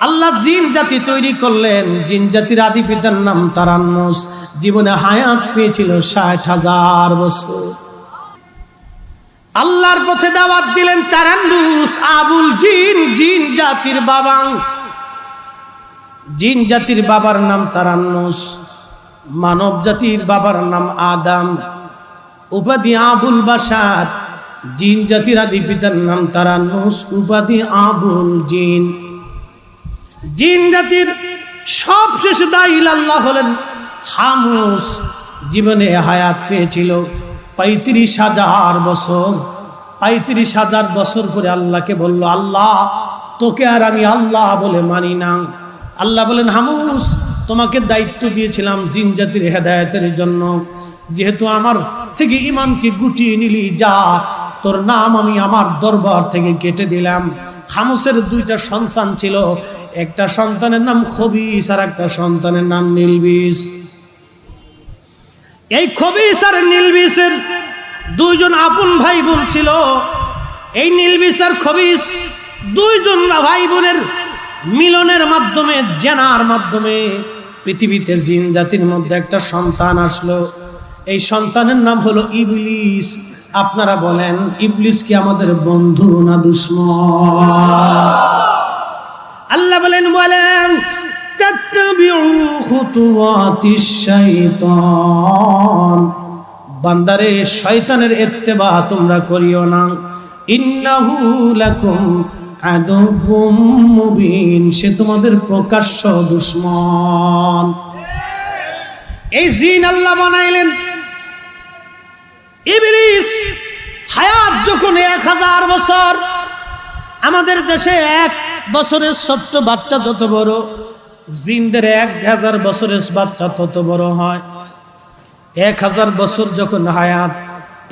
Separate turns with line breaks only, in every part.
আল্লাহ জিন জাতি তৈরি করলেন। জিন জাতির আদি পিতার নাম তারান্নস। জীবনে হায়াত পেয়েছিল ষাট হাজার বছর। আল্লাহর পথে দাওয়াত দিলেন তারান্নুস, আবুল জিন জিন জাতির বাবা। জিন জাতির বাবার নাম তারান্নুস, মানব জাতির বাবার নাম আদাম। উপাধি আবুল বাসার জিন জাতির আদি পিতার নাম তারান্নুস, উপাধি আবুল জিন। জিন জাতির সবশেষ দাইল আল্লাহ হলেন হামুস। জীবনে হায়াত পেয়েছিল পঁয়ত্রিশ হাজার বছর। পঁয়ত্রিশ হাজার বছর পরে আল্লাহকে বলল, আল্লাহ, তোকে আর আমি আল্লাহ বলে মানি না। আল্লাহ বলেন, হামুস, তোমাকে দায়িত্ব দিয়েছিলাম জিন জাতির হেদায়তের জন্য। যেহেতু আমার থেকে ইমানকে গুটিয়ে নিলি, যা, তোর নাম আমি আমার দরবার থেকে কেটে দিলাম। হামুসের দুইটা সন্তান ছিল একটা সন্তানের নাম খবিস আর একটা সন্তানের নাম নীলবিস। এই খবিস আর নীলবিসের দুইজন আপন ভাই বোন ছিল। এই নীলবিস আর খবিস দুইজন ভাই বোনের মিলনের মাধ্যমে, জেনার মাধ্যমে পৃথিবীতে জিন জাতির মধ্যে একটা সন্তান আসলো। এই সন্তানের নাম হলো ইবলিস। আপনারা বলেন, ইবলিস কি আমাদের বন্ধু না দুশ্মন? আল্লাহ বলেন বলেন বান্দারে, শয়তানের ইত্তেবা তোমরা করিও না। ইন্নাহু লাকুম সে তোমাদের প্রকাশ্য দুশ্মন। এই জিন আল্লাহ বানাইলেন। ইবলিস, হায়াত যখন এক হাজার বছর আমাদের দেশে এক বছরের ছোট্ট বাচ্চা যত বড়, জিন্দের এক হাজার বছরের বাচ্চা তত বড় হয়। এক হাজার বছর যখন হায়াত,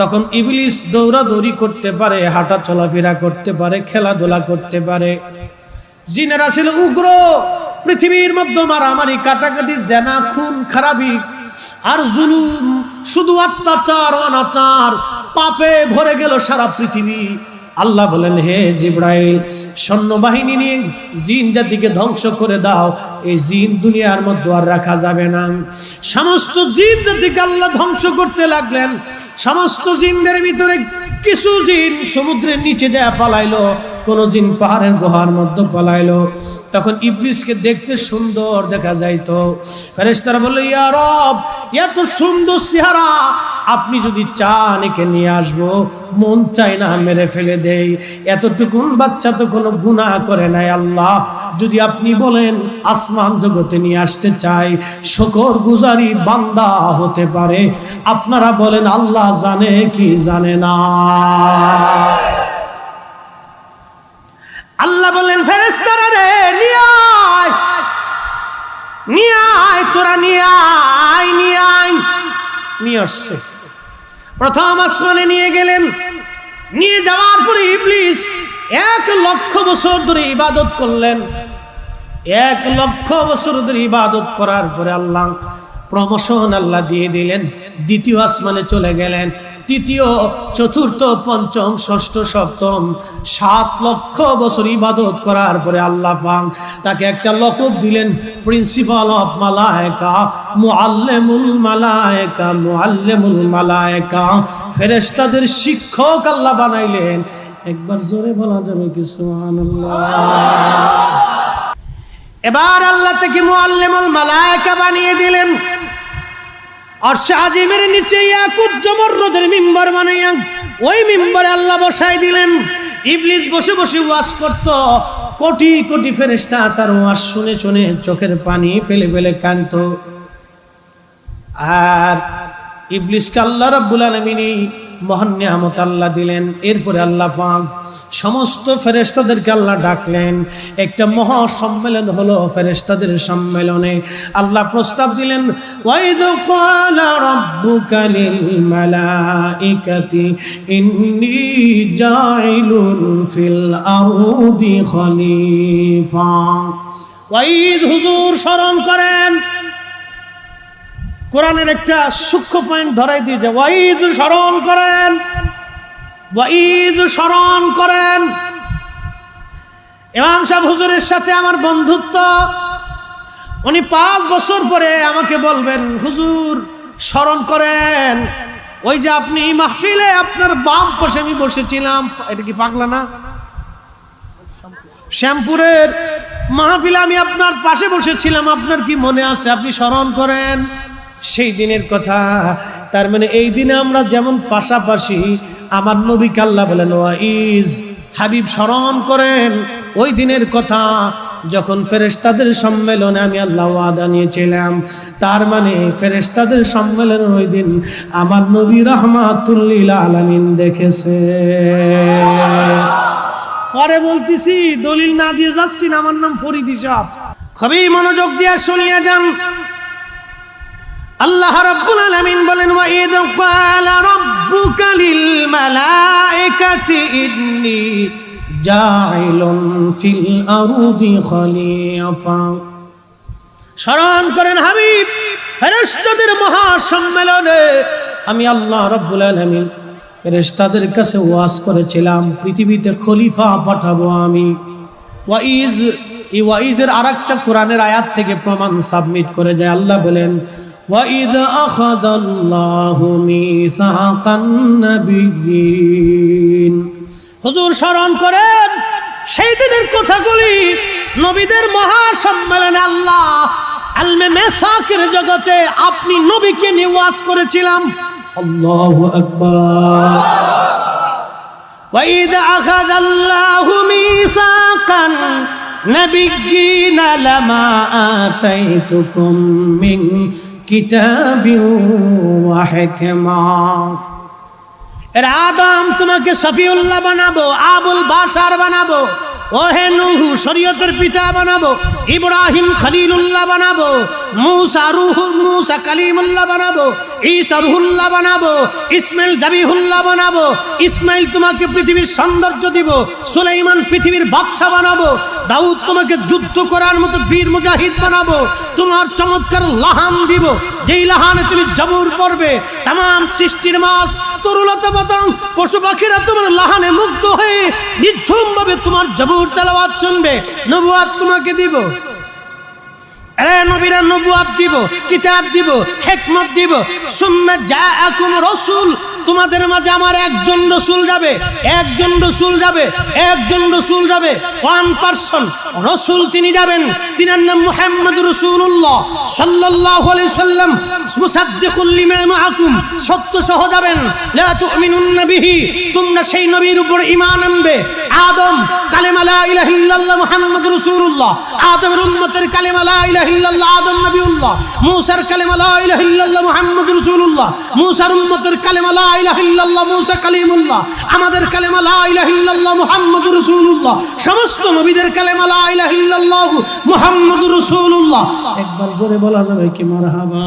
তখন ইবলিস দৌড়াদৌড়ি করতে পারে, হাঁটা চলাফেরা করতে পারে, খেলাধুলা করতে পারে। জিনেরা ছিল উগ্র, পৃথিবীর মধ্যে মারামারি, কাটাকাটি, জেনা, খুন, খারাপি আর জুলুম। শুধু অত্যাচার, অনাচার, পাপে ভরে গেল সারা পৃথিবী। আল্লাহ বলেন, হে জিব্রাইল সৈন্যবাহিনী নিয়ে জিন জাতিকে ধ্বংস করে দাও। এই জিন দুনিয়ার মধ্যে আর রাখা যাবে না। সমস্ত জিন জাতিকে আল্লাহ ধ্বংস করতে লাগলেন। সমস্ত জিনদের ভিতরে কিছু জিন সমুদ্রের নিচে দেয়া পালাইলো, কোনো জিন পাহাড়ের গুহার মধ্যে পালাইলো। তখন ইবলিসকে দেখতে সুন্দর দেখা যাইতো। ফেরেশতারা বলল, ইয়া রব, এত সুন্দর চেহারা আপনি যদি চান একে নিয়ে আসব, মন চাই না মেরে ফেলে দেই। এতটুকুন বাচ্চা তো কোনো গুনাহ করে নাই আল্লাহ। যদি আপনি বলেন, আসমান জগতে নিয়ে আসতে চাই, শকর গুজারি বান্দা হতে পারে। আপনারা বলেন, আল্লাহ জানে কি জানে না। আল্লাহ বলেন ফেরেস্তারা রে, নিয়ে আয়। নিয়ে আয়, তোরা নিয়ে আয় নিয়ে আয়। নিয়ে আসছে। প্রথম আসমানে নিয়ে গেলেন। নিয়ে যাওয়ার পরে ইবলিস এক লক্ষ বছর ধরে ইবাদত করলেন। এক লক্ষ বছর ধরে ইবাদত করার পরে আল্লাহ প্রমোশন আল্লাহ দিয়ে দিলেন। দ্বিতীয় আসমানে চলে গেলেন। তৃতীয়, চতুর্থ, পঞ্চম, ষষ্ঠ, সপ্তম, সাত লক্ষ বছর ইবাদত করার পরে আল্লাহ পাক তাকে একটা লকব দিলেন প্রিন্সিপাল অফ মালায়কা, মুআল্লিমুল মালায়কা মুআল্লিমুল মালায়কা। ফেরেশতাদের শিক্ষক আল্লাহ বানাইলেন। একবার জোরে বলা যাবে কি, সুবহানাল্লাহ। এবার আল্লাহ থেকে মুআল্লিমুল মালায়কা বানিয়ে দিলেন। আর শাহিমের নিচে ইয়াকুজ্জমর্রদের মিম্বর বানাইয়া, ওই মিম্বরে আল্লাহ বসাই দিলেন। ইবলিস বসে বসে ওয়াশ করত। কোটি কোটি ফেরেশতা তার ওয়াশ শুনে শুনে চোখের পানি ফেলে ফেলে কান্ত আর ইবলিসকে আল্লাহ রাব্বুল আলামিন মহান নিয়ামত আল্লাহ দিলেন। এরপরে আল্লাহ পাক সমস্ত ফেরেশতাদেরকে আল্লাহ ডাকলেন। একটা মহা সম্মেলন হলো ফেরেশতাদের সম্মেলনে। আল্লাহ প্রস্তাব দিলেন ওয়াইদ হুজুর স্মরণ করেন কোরআনের একটা সূক্ষ্ম পয়েন্ট ধরাই দিয়েছে ওয়াইদ স্মরণ করেন। ওয়াইদ স্মরণ করেন। ইমাম সাহেব হুজুরের সাথে আমার বন্ধুত্ব। উনি পাঁচ বছর পরে আমাকে বলবেন, হুজুর, স্মরণ করেন। ওই যে আপনি মাহফিলে আপনার বাম পাশে আমি বসেছিলাম। এটা কি পাগলা না? শ্যামপুরের মাহফিলে আমি আপনার পাশে বসেছিলাম। আপনার কি মনে আছে? আপনি স্মরণ করেন। সেই দিনের কথা। তার মানে এই দিনে আমরা যেমন পাশাপাশি আমার নবী কাল্লা বলেন, ওয়াইজ হাবিব স্মরণ করেন ওই দিনের কথা। যখন ফেরেশতাদের সম্মেলনে আমি আল্লাহ ওয়াদা নিয়েছিলাম, তার মানে ফেরেশতাদের সম্মেলন ওই দিন আমার নবী রহমাতুল্লিল আলামিন দেখেছে। পরে বলতেছি, দলিল না দিয়ে যাচ্ছি না, আমার নাম ফরিদি সাহ খুবই মনোযোগ দিয়ে শুনিয়ে যান। আল্লাহ রাব্বুল বলেন, ওয়া ফিল খলিফা। স্মরণ করেন, হাবিব, ফেরেশতাদের মহা সম্মেলনে আমি আল্লাহ রাব্বুল আলামিন ফেরেশতাদের কাছে ওয়াজ করেছিলাম, পৃথিবীতে খলিফা পাঠাবো আমি। ওয়াইজ এই ওয়াইজের আর একটা কোরআনের আয়াত থেকে প্রমাণ সাবমিট করে যায়, আল্লাহ বলেন ওয়াইদ আখাদাল্লাহু মিসাকান নাবিয়িন হুজুর স্মরণ করেন সেই দিনের কথাগুলি নবীদের মহা সম্মেলনে আল্লাহ আলমে মেসাকের জগতে আপনি নবীকে নিয়ে ওয়াজ করেছিলাম আল্লাহু আকবার وإذ أخذ الله ميثاقا نبيين لما آتيتكم من কিতাব এরা আদম তোমাকে সফিউল্লাহ বানাবো, আবুল বাসার বানাবো, ওহে নুহু শরীয়তের পিতা বানাবো, ইব্রাহিম খলিলুল্লাহ বানাবো, মুসা রুহুল মুসা কালিমুল্লাহ বানাবো, ঈসা রুহুল্লাহ বানাবো, ইসমাইল জাবিহুল্লাহ বানাবো, ইসমাইল তোমাকে পৃথিবীর সৌন্দর্য দিব, সুলাইমান পৃথিবীর বাচ্চা বানাবো দাউদ তোমাকে যুদ্ধ করার মতো বীর মুজাহিদ বানাবো। তোমার চমৎকার লাহান দিব। যেই লাহানে তুমি জবুর পড়বে তাম সৃষ্টির মাস তরুলতা পতং, পশু পাখিরা তোমার লাহানে মুগ্ধ হয়ে নিঝুম ভাবে তোমার জবুর তেলাওয়াত শুনবে। নবুয়াত তোমাকে দিব। আরে নবীরা নবুয়াত দিব, কিতাব দিব, হেকমত দিব। সুম্মা জাআকুম রাসূল তোমাদের মাঝে আমার একজন রসুল যাবে, একজন রসুল যাবে, একজন রসুল যাবে। ওয়ান পারসন রসুল তিনি যাবেন। তিনার নাম মুহাম্মদ রসুল্লাহ আলাইহি সাল্লাম। সেই নবীর উপর আনবে। আদম, কালেমা লা ইলাহা ইল্লাল্লাহ মুহাম্মদ রাসূলুল্লাহ। আদমের উম্মতের কালেমা লা আদম নবিউল্লাহ। মূসার কালেমা লা ইলাহা ইল্লাল্লাহ মুহাম্মদ মূসার উম্মতের কালেমা লা ইলাহা কালিমুল্লাহ। আমাদের কালেমা লা ইলাহা ইল্লাল্লাহ সমস্ত নবীদের কালেমা লা ইলাহা ইল্লাল্লাহ একবার জোরে বলা যাবে কি মারহাবা।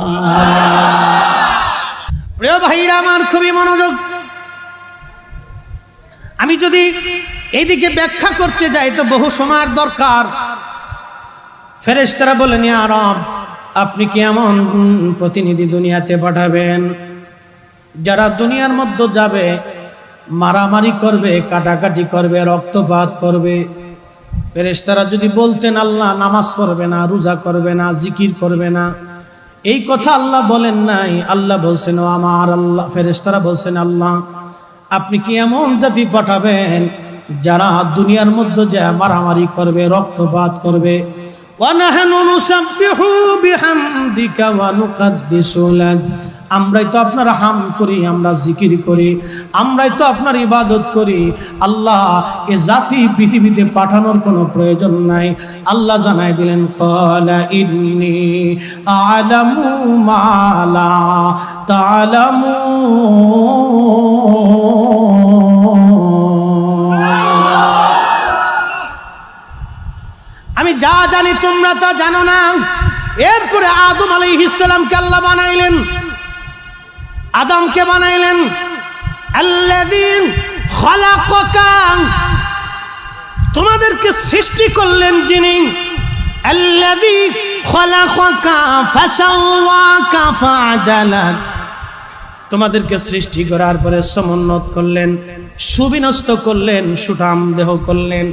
প্রিয় ভাইরা আমার খুবই মনোযোগ। আমি যদি এইদিকে ব্যাখ্যা করতে যাই তো বহু সময়ের দরকার। ফেরেশতারা বলেন ইয়া রব আপনি কি এমন প্রতিনিধি দুনিয়াতে পাঠাবেন? যারা দুনিয়ার মধ্যে যাবে, মারামারি করবে, কাটাকাটি করবে, রক্তপাত করবে ফেরেস্তারা যদি বলতেন, আল্লাহ নামাজ পড়বে না, রোজা করবে না, জিকির করবে না। এই কথা আল্লাহ বলেন নাই। আল্লাহ বলছেন, ও আমার আল্লাহ। ফেরেস্তারা বলছেন, আল্লাহ, আপনি কি এমন জাতি পাঠাবেন, যারা দুনিয়ার মধ্যে যা মারামারি করবে, রক্তপাত করবে? ওয়ানাহানু নুসাব্বিহু বিহামদিকা ওয়া নুকাদ্দিসু লাক। আমরাই তো আপনার হাম করি, আমরা জিকির করি, আমরাই তো আপনার ইবাদত করি। আল্লাহ এ জাতি পৃথিবীতে পাঠানোর কোনো প্রয়োজন নাই। আল্লাহ জানাই দিলেন মালা আমি যা জানি তোমরা তা জানো না। এরপরে আদম আলী ইসলামকে আল্লাহ বানাইলেন। আদমকে বানাইলেন। তোমাদেরকে সৃষ্টি করলেন যিনি। তোমাদেরকে সৃষ্টি করার পরে সমুন্নত করলেন সুবিনস্ত করলেন, সুঠাম দেহ করলেন,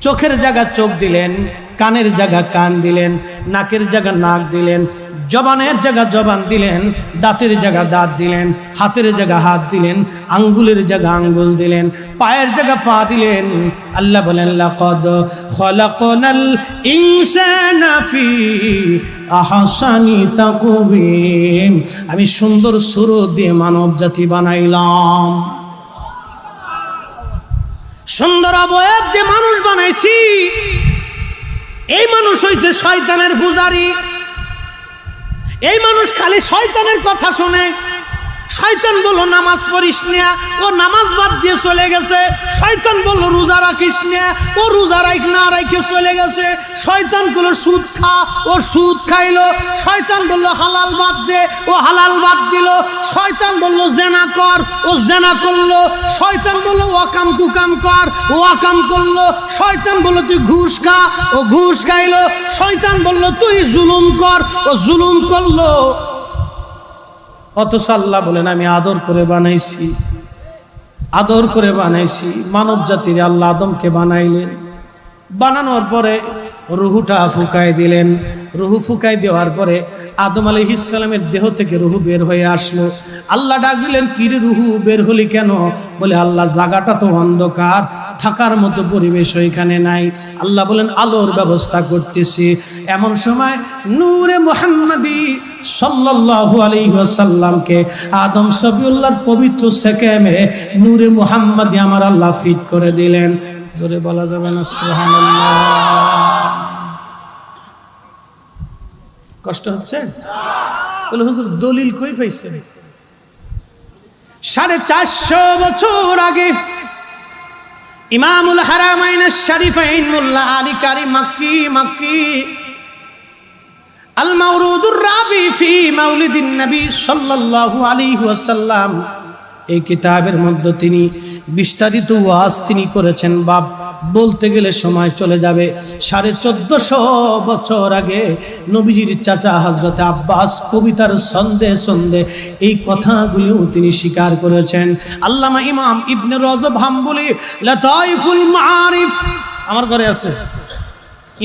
চোখের জায়গা চোখ দিলেন, কানের জায়গা কান দিলেন, নাকের জায়গা নাক দিলেন জবানের জায়গা জবান দিলেন, দাঁতের জায়গা দাঁত দিলেন, হাতের জায়গা হাত দিলেন, আঙ্গুলের জায়গা আঙ্গুল দিলেন, পায়ের জায়গা পা দিলেন। আল্লাহ বলেন, লাকাদ খলাকনাল ইনসানা ফি আমি সুন্দর সুর দিয়ে মানব জাতি বানাইলাম। সুন্দর অবয়ব দিয়ে মানুষ বানাইছি। এই মানুষ হয়েছে শয়তানের পূজারী। এই মানুষ খালি শয়তানের কথা শুনে। শয়তান বলল, নামাজ পড়িস না। ও নামাজ বাদ দিয়ে চলে গেছে। শয়তান বলল, রোজা রাখিস না। ও রোজা রাখ, না রাখে চলে গেছে। শয়তান বলল সুদ খা। ও সুদ খাইলো। শয়তান বলল, হালাল বাদ দে। ও হালাল বাদ দিল। শয়তান বলল, জেনা কর। ও জেনা করল। শয়তান বলল, ওয়াকাম কুকাম কর। ও ওয়াকাম করল। শয়তান বলল, তুই ঘুষ খা। ও ঘুষ খাইলো। শয়তান বলল, তুই জুলুম কর। ও জুলুম করল। অথচ আল্লাহ বলেন, আমি আদর করে বানাইছি। আদর করে বানাইছি। মানব জাতির আল্লাহ আদমকে বানাইলেন। বানানোর পরে রুহুটা ফুকায় দিলেন। রুহু ফুকায় দেওয়ার পরে আদম আলী ইসলামের দেহ থেকে রুহু বের হয়ে আসলো। আল্লাহ ডাক দিলেন কিরে রুহু, বের হলি কেন? বলে, আল্লাহ জায়গাটা তো অন্ধকার, থাকার মতো পরিবেশ ওইখানে নাই। আল্লাহ বলেন, আলোর ব্যবস্থা করতেছি। এমন সময় নূরে মোহাম্মদী সাল্লাল্লাহু আলাইহি ওয়াসাল্লামকে আদম সবিউল্লাহর পবিত্র সেকেমে নূরে মুহাম্মাদি আমার আল্লাহ ফিট করে দিলেন। জোরে বলা যাবে না, সুবহানাল্লাহ। কষ্ট হচ্ছে? বলে, হুজুর, দলিল কই পাইছেন? সাড়ে চারশো বছর আগে ইমামুল হারামাইন শরীফাইন মোল্লা আলী কারি মাক্কি মাক্কি আল মাউরুদুর রাবি ফি মাউলিদিন নবী সাল্লাল্লাহু আলাইহি ওয়াসাল্লাম এই কিতাবের মধ্যে তিনি বিস্তারিত ওয়াজ তিনি করেছেন, বাপ, বলতে গেলে সময় চলে যাবে। সাড়ে চোদ্দশো বছর আগে নবীজির চাচা হজরত আব্বাস কবিতার সন্দে সন্দে এই কথাগুলিও তিনি স্বীকার করেছেন। আল্লামা ইমাম ইবনে রজব হাম্বুলি লতাইফুল মারিফ আমার ঘরে আছে।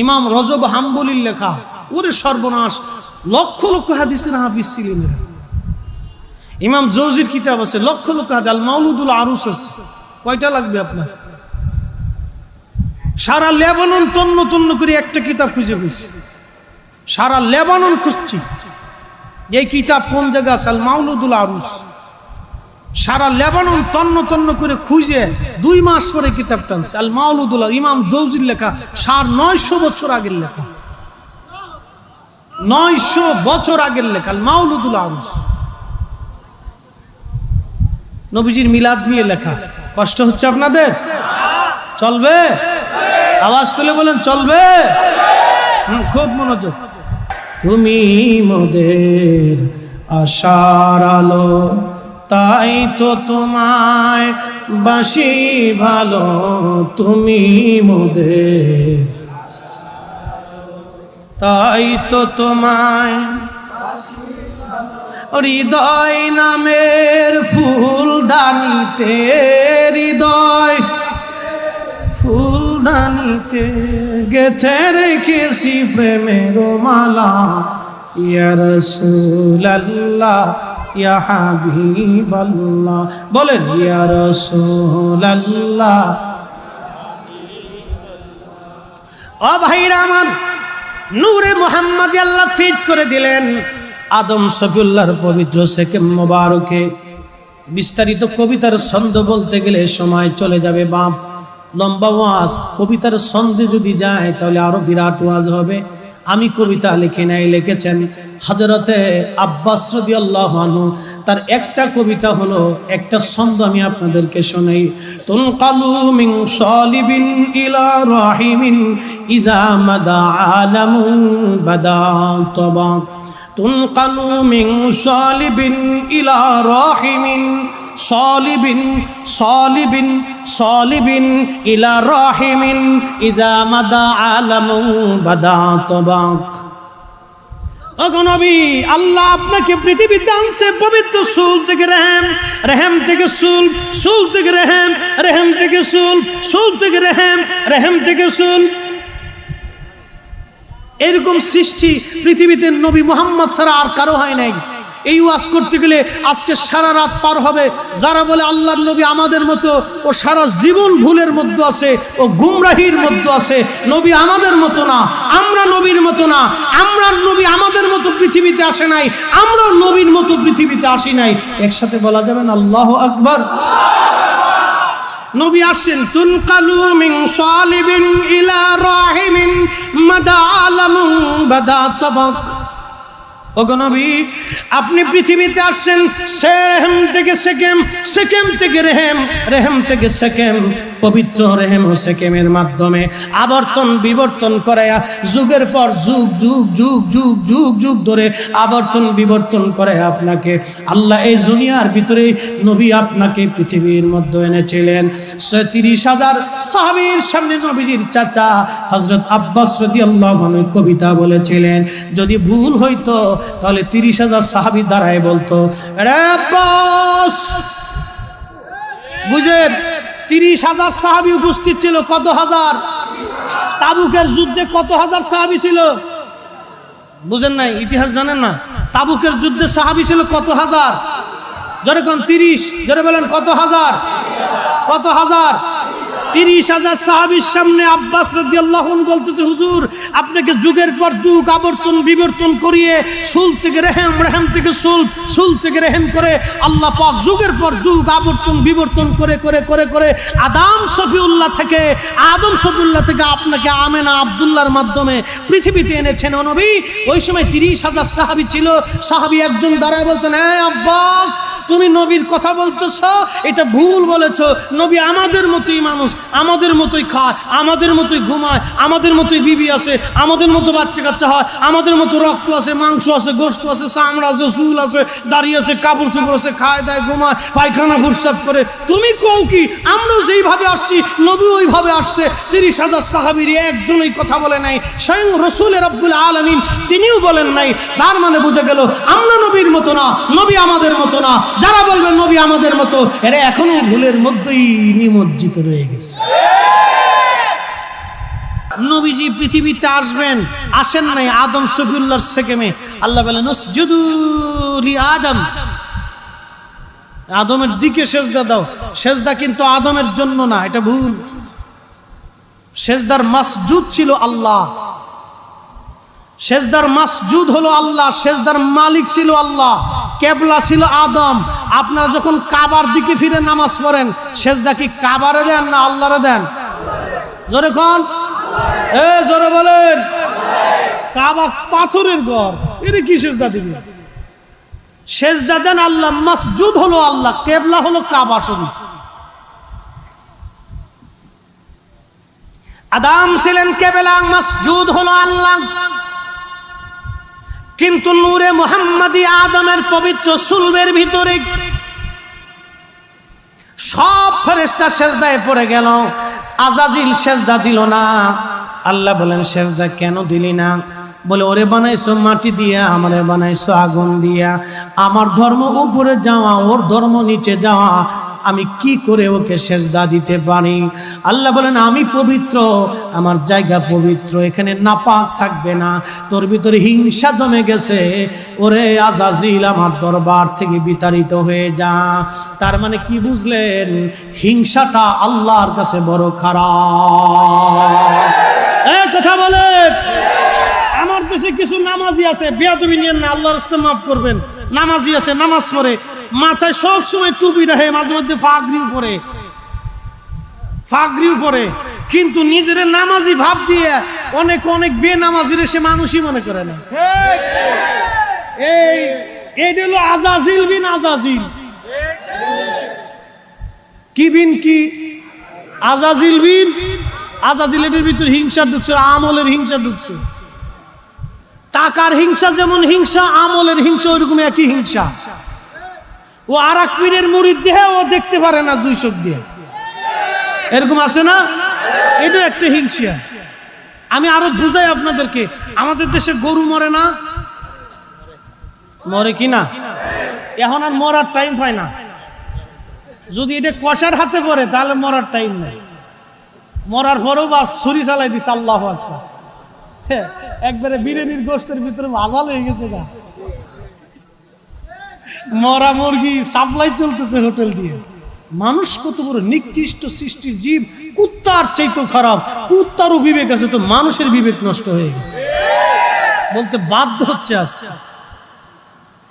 ইমাম রজব হাম্বুলির লেখা, ওরে সর্বনাশ, লক্ষ লক্ষ হাদিসের হাফিজ ছিলেন। ইমাম জৌজির কিতাব আছে, লক্ষ লক্ষ আল মাউলুদুল আরুস আছে। কয়টা লাগবে আপনার? সারা লেবানন তন্ন তন্ন করে একটা কিতাব খুঁজে পেয়েছি। সারা লেবানন খুঁজছি। এই কিতাব কোন জায়গা আছে? আল মাউলুদুল আরুস। সারা লেবানন তন্ন তন্ন করে খুঁজে দুই মাস পরে কিতাব টানছে। আল মাউলুদুল ইমাম জৌজির লেখা, সার নয়শো বছর আগের লেখা। নয়শো বছর আগের লেখা, আল মাউলুদুল আরুস। নবীজির মিলাদ নিয়ে লেখা। কষ্ট হচ্ছে আপনাদের? চলবে? আওয়াজ তুলে বলেন, চলবে? খুব মনোযোগ। তুমি মোদের আশার আলো, তাই তো তোমায় বাসি ভালো। তুমি মোদের তাই তো তোমায় হৃদয় নামের ফুলদানিতে, হৃদয় ফুলদানিতে গেথে রেখেছি প্রেমের মালা। ইয়া রাসূলুল্লাহ, ইয়া হাবিবাল্লাহ। বলেন, ইয়া রাসূলুল্লাহ। ও ভাইরা আমার, নূরে মোহাম্মদ আল্লাহ ফিট করে দিলেন। আদম সফিউল্লাহর পবিত্র সেকে মোবারকে বিস্তারিত কবিতার ছন্দ বলতে গেলে সময় চলে যাবে, বাপ। লম্বা ওয়াজ, কবিতার ছন্দে যদি যায়, তাহলে আরও বিরাট ওয়াজ হবে। আমি কবিতা লিখি নাই, লিখেছেন হজরতে আব্বাস রাদিয়াল্লাহু আনহু। তার একটা কবিতা হলো, একটা ছন্দ আমি আপনাদেরকে শোনাই। তুনকালু মিন সালিবিন ইলা রাহিমিন, ইযা মাদা আলামুন বাদা তবা। তুনকালু মিন সালিবিন ইলা রাহিমিন, সালিবিন সালিবিন সালিবিন ইলা রাহিমিন, ইযা মাদা আলামুন বাদা তবা নবী, আল্লাহ আপনাকে পৃথিবীতে আনছে পবিত্র সুল থেকে রেহেম রেহেম থেকে সুল সুল থেকে রেহেম রেহেম থেকে সুল সুল থেকে রেহেম রেহেম থেকে সুল এরকম সৃষ্টি পৃথিবীতে নবী মোহাম্মদ ছাড়া আর কারও হয় নাই। এই ওয়াজ করতে গেলে আজকে সারা রাত পার হবে। যারা বলে আল্লাহর নবী আমাদের মতো, ও সারা জীবন ভুলের মধ্যে আছে, ও গুমরাহির মধ্যে আছে, নবী আমাদের মতো না, আমরা নবীর মতো না, আমরা নবী আমাদের মতো পৃথিবীতে আসে নাই আমরা নবীর মতো পৃথিবীতে আসি নাই। একসাথে বলা যাবে না, আল্লাহ আকবার। নবী আসছেন তুনকালু মিন সালিবিন ইলা রাহিমিন মাদা আলামুন বাদা তবক। নবী, আপনি পৃথিবীতে আসছেন, সে রেহেম থেকে সেকেম সেকেম থেকে রেহেম রেহেম থেকে সেকেম পবিত্র রেহেম ও সেকেমের মাধ্যমে আবর্তন বিবর্তন করায়া যুগের পর যুগ যুগ যুগ যুগ যুগ যুগ ধরে আবর্তন বিবর্তন করে আপনাকে আল্লাহ এই দুনিয়ার ভিতরে নবী আপনাকে পৃথিবীর মধ্যে এনেছিলেন। তিরিশ হাজার সাহাবীর সামনে নবীজির চাচা হজরত আব্বাস রদি আল্লাহ কবিতা বলেছিলেন, যদি ভুল হইতো তাহলে তিরিশ হাজার সাহাবি দাঁড়ায় বলতো "রে আব্বাস, বুঝেন? তিরিশ হাজার সাহাবি উপস্থিত ছিল, কত হাজার? তাবুকের যুদ্ধে কত হাজার সাহাবি ছিল? বুঝেন নাই, ইতিহাস জানেন না? তাবুকের যুদ্ধে সাহাবি ছিল কত হাজার? যেরকম তিরিশ, জোরে বলেন কত হাজার? কত হাজার? তিরিশ হাজার সাহাবির সামনে আব্বাস রাদিয়াল্লাহু বলতেছে, হুজুর, আপনাকে যুগের পর যুগ আবর্তন বিবর্তন করিয়ে সুল থেকে রেহেম রেহেম থেকে সুল সুল থেকে রেহেম করে আল্লাহ পাক যুগের পর যুগ আবর্তন বিবর্তন করে করে করে করে আদাম শফিউল্লাহ থেকে, আদম শফিউল্লাহ থেকে আপনাকে আমেনা আব্দুল্লাহর মাধ্যমে পৃথিবীতে এনেছেন। ও নবী, ওই সময় তিরিশ হাজার সাহাবি ছিল। সাহাবি একজন দাঁড়ায় বলতেন হ্যাঁ আব্বাস তুমি নবীর কথা বলতেছ, এটা ভুল বলেছ। নবী আমাদের মতোই মানুষ, আমাদের মতোই খায়, আমাদের মতোই ঘুমায়, আমাদের মতোই বিবি আছে, আমাদের মতো বাচ্চা কাচ্চা হয়, আমাদের মতো রক্ত আছে, মাংস আছে, গোস্ত আছে, চামড়া আছে, চুল আছে, দাড়ি আছে, কাপড় চোপড় আছে, খায়, দায়, ঘুমায়, পায়খানা ফুরসাদ করে। তুমি কও কি, আমরা যেইভাবে আসছি, নবী ওইভাবে আসছে, তিরিশ হাজার সাহাবির একজনই কথা বলে নাই, স্বয়ং রসুলের রব্বুল আলমিন তিনিও বলেন নাই। তার মানে বুঝে গেল, আমরা নবীর মতো না, নবী আমাদের মতো না। যারা বলবে নবী আমাদের মতো, এরা এখনও ভুলের মধ্যেই নিমজ্জিত রয়ে গেছে। নবীজি পৃথিবীতে আসবেন, আসেন নাই আদম শফিউল্লাহর সেকেমে আল্লাহ বলেন আদম। আদমের দিকে সেজদা দাও। সেজদা কিন্তু আদমের জন্য না, এটা ভুল। সেজদার মাসজুদ ছিল আল্লাহ। সেজদার মাসজুদ হলো আল্লাহ, সেজদার মালিক ছিল আল্লাহ। কেবলা ছিল আদম। আপনারা যখন কাবার দিকে ফিরে নামাজ পড়েন, সেজদা কি কাবারে দেন না আল্লাহরে দেন? জোরে কোন? এ, জোরে বলেন। কাবা পাথরের ঘর। এর কি সেজদা দিবি? সেজদা দেন আল্লাহ, মসজুদ হলো আল্লাহ, কেবলা হলো কাবা শরীফ। আদাম ছিলেন কেবলা, মসজুদ হলো আল্লাহ। কিন্তু নূরে মোহাম্মদী আদমের পবিত্র সুলবের ভিতরে সব ফেরেস্তা সেজদায় পড়ে গেল। আজাজিল সেজদা দিল না। আল্লাহ বলেন, সেজদা কেন দিলি না? বলে, ওরে বানাইছো মাটি দিয়া, আমারে বানাইছো আগুন দিয়া। আমার ধর্ম উপরে যাওয়া, ওর ধর্ম নিচে যাওয়া আমি কি করে ওকে সেজদা দিতে পারি? আল্লাহ বলেন, আমি পবিত্র, আমার জায়গা পবিত্র, এখানে নাপাক থাকবে না। তোর ভিতরে হিংসা জমে গেছে। ওরে আজাজিল, আমার দরবার থেকে বিতাড়িত হয়ে যা। তার মানে কি বুঝলেন? হিংসাটা আল্লাহর কাছে বড় খারাপ। কথা বলেন। আমার দেশে কিছু নামাজি আছে, বেয়াদবি নিয়ে না, আল্লাহর মাফ করবেন। নামাজি আছে, নামাজ পড়ে। মাথায় সব সময় টুপি রাখে, মাঝে মধ্যে ফাগরিও পরে। ফাগরিও পরে। কিন্তু নিজের নামাজি ভাব দিয়ে অনেক অনেক বেনামাজির সে মানুষই মনে করে না। এই, এইটা হলো আজাজিল বিন আজাজিল। কি বিন কি? আজাজিল বিন? আজাজিলের ভিতরে হিংসা ঢুকছে, আমলের হিংসা ঢুকছে। টাকার হিংসা যেমন হিংসা, আমলের হিংসা ওইরকম একই হিংসা। ও আর এক পীরের মুড়ির দেহে ও দেখতে পারে না দুই চোখ দিয়ে। এরকম আছে না? এটা একটা হিংসা। আমি আরও বুঝাই আপনাদেরকে, আমাদের দেশে গরু মরে না, মরে কি না? এখন আর মরার টাইম পায় না। যদি এটা কষার হাতে পড়ে, তাহলে মরার টাইম নেই। মরার পরেও বাস ছুরি চালাই দিছে, আল্লাহ আকবার। একবারে বিরিয়ানির গোস্তের ভিতরে ভাজাল হয়ে গেছে গা। মরা মুরগি সাপ্লাই চলতেছে হোটেল দিয়ে। মানুষ কত বড় নিকৃষ্ট সৃষ্টির জীব, কুত্তার চাইতেও খারাপ, কুত্তারও বিবেক আছে তো মানুষের বিবেক নষ্ট হয়ে গেছে। বলতে বাধ্য হচ্ছে আজকে।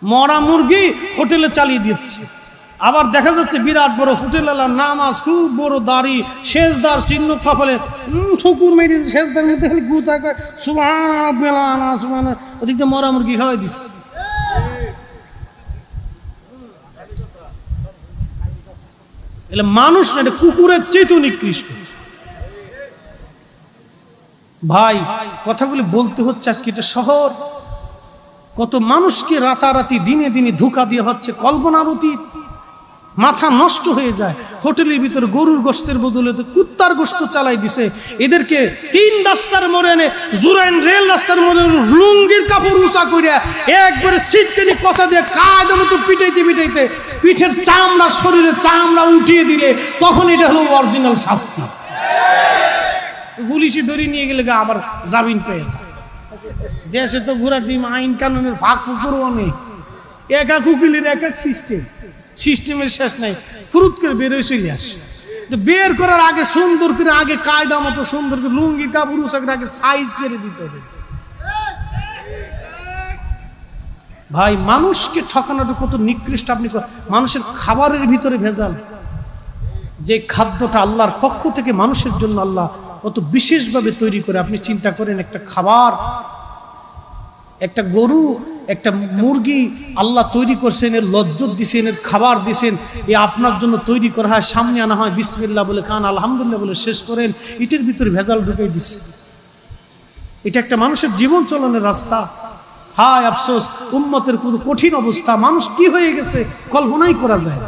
মরা মুরগি হোটেলে চালিয়ে দিচ্ছে। আবার দেখা যাচ্ছে বিরাট বড় হোটেল এলাম নামাজ, খুব বড় দাড়ি শেষদার চিহ্ন কপালে ঠুকুর মেরে শেষদার মধ্যে খালি গু থাকে সুবাহ বেলানা সুবাহ ওদিক দিয়ে মরা মুরগি খাওয়াই দিচ্ছে এলে মানুষ না, এটা কুকুরের চেয়েও নিকৃষ্ট। ভাই, কথাগুলি বলতে হচ্ছে আজকে, এটা শহর। কত মানুষকে রাতারাতি দিনে দিনে ধোকা দিয়ে হচ্ছে, কল্পনার অতীত। মাথা নষ্ট হয়ে যায়। হোটেলের ভিতরে গরুর গোস্তের বদলে তো কুত্তার গোস্ত চালাই দিছে। এদেরকে তিন রাস্তার মোড়ে এনে জুরাইন রেল রাস্তার মোড়ে লুঙ্গির কাপড় উঁচা করিয়া একবারে সিটকানি কষা দিয়ে কায়দা মতো পিটাইতে পিটাইতে পিঠের চামড়া শরীরে চামড়া উঠিয়ে দিলে তখন এটা হলো অরিজিনাল শাস্তি। পুলিশে ধরে নিয়ে গেলে গা আবার জামিন পেয়ে যায়। দেশে তো ঘোরা টিম আইন কানুনের ভাগ পুকুরও অনেক এক উকিলের এক এক সিস্টেম সিস্টেমের শেষ নাই। ফুরুত করে বেরোয় চলে আসে। বের করার আগে সুন্দর করে আগে কায়দা মতো সুন্দর করে লুঙ্গি, কাপড় আগে সাইজ করে দিতে হবে। ভাই, মানুষকে ঠকানোটা কত নিকৃষ্ট আপনি মানুষের খাবারের ভিতরে ভেজাল। যে খাদ্যটা আল্লাহর পক্ষ থেকে মানুষের জন্য আল্লাহ কত বিশেষভাবে তৈরি করে, আপনি চিন্তা করেন একটা খাবার, একটা গরু একটা মুরগি আল্লাহ তৈরি করছেন, এর লজ্জত দিছেন, এর খাবার দিছেন, এ আপনার জন্য তৈরি করা হয়, সামনে আনা হয় বিসমিল্লা বলে খান, আলহামদুলিল্লাহ বলে শেষ করেন এটির ভিতরে ভেজাল ঢুকে দিচ্ছে এটা একটা মানুষের জীবন চলনের রাস্তা হায় আফসোস, উম্মতের কোনো কঠিন অবস্থা, মানুষ কি হয়ে গেছে, কল্পনাই করা যায়।